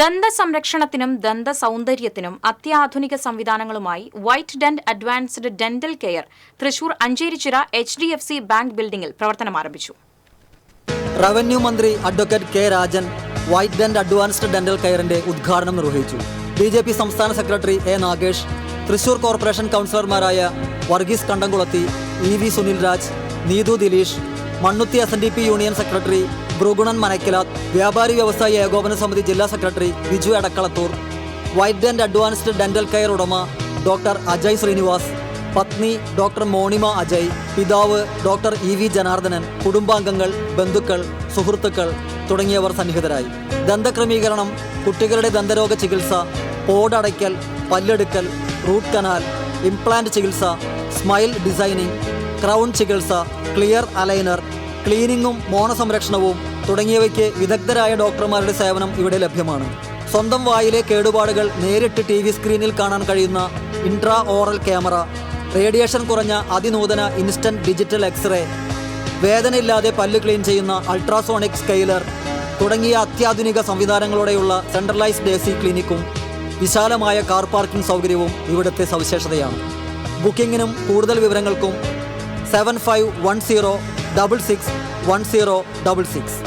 ദന്ത സംരക്ഷണത്തിനും ദന്ത സൗന്ദര്യത്തിനും അത്യാധുനിക സംവിധാനങ്ങളുമായി white dent advanced dental care Thrissur Ancherichira H D F C bank ബിൽഡിംഗിൽ പ്രവർത്തനം ആരംഭിച്ചു. റവന്യൂ മന്ത്രി advocate K Rajan white dent advanced dental കെയറിന്റെ ഉദ്ഘാടനം നിർവഹിച്ചു. ബി ജെ പി സംസ്ഥാന secretary A Nagesh Thrissur corporation കൗൺസിലർമാരായ Varghese Kandamkulathi E V Sunil Raj Neethu Dileesh Mannuthi S union secretary Bhrigunan Manakkilath വ്യാപാരി വ്യവസായി ഏകോപന സമിതി ജില്ലാ secretary Biju Edakkalathur white and advanced dental care ഉടമ ഡോക്ടർ അജയ് ശ്രീനിവാസ് പത്നി doctor മോണിമ Ajay പിതാവ് ഡോക്ടർ ഇ വി ജനാർദ്ദനൻ കുടുംബാംഗങ്ങൾ ബന്ധുക്കൾ സുഹൃത്തുക്കൾ തുടങ്ങിയവർ സന്നിഹിതരായി. ദന്തക്രമീകരണം കുട്ടികളുടെ ദന്തരോഗ ചികിത്സ പോടടയ്ക്കൽ പല്ലെടുക്കൽ റൂട്ട് കനാൽ ഇംപ്ലാന്റ് ചികിത്സ സ്മൈൽ ഡിസൈനിങ് ക്രൗൺ ചികിത്സ ക്ലിയർ അലൈനർ ക്ലീനിങ്ങും മോണസംരക്ഷണവും തുടങ്ങിയവയ്ക്ക് വിദഗ്ധരായ ഡോക്ടർമാരുടെ സേവനം ഇവിടെ ലഭ്യമാണ്. സ്വന്തം വായിലെ കേടുപാടുകൾ നേരിട്ട് ടി സ്ക്രീനിൽ കാണാൻ കഴിയുന്ന ഇൻട്രാ ഓറൽ ക്യാമറ റേഡിയേഷൻ കുറഞ്ഞ അതിനൂതന ഇൻസ്റ്റന്റ് ഡിജിറ്റൽ എക്സ്റേ വേദനയില്ലാതെ പല്ല് ക്ലീൻ ചെയ്യുന്ന അൾട്രാസോണിക് സ്കെയിലർ തുടങ്ങിയ അത്യാധുനിക സംവിധാനങ്ങളോടെയുള്ള സെൻട്രലൈസ്ഡ് എ സി ക്ലിനിക്കും വിശാലമായ കാർ പാർക്കിംഗ് സൗകര്യവും ഇവിടുത്തെ സവിശേഷതയാണ്. ബുക്കിംഗിനും കൂടുതൽ വിവരങ്ങൾക്കും seven five one zero double six one zero double six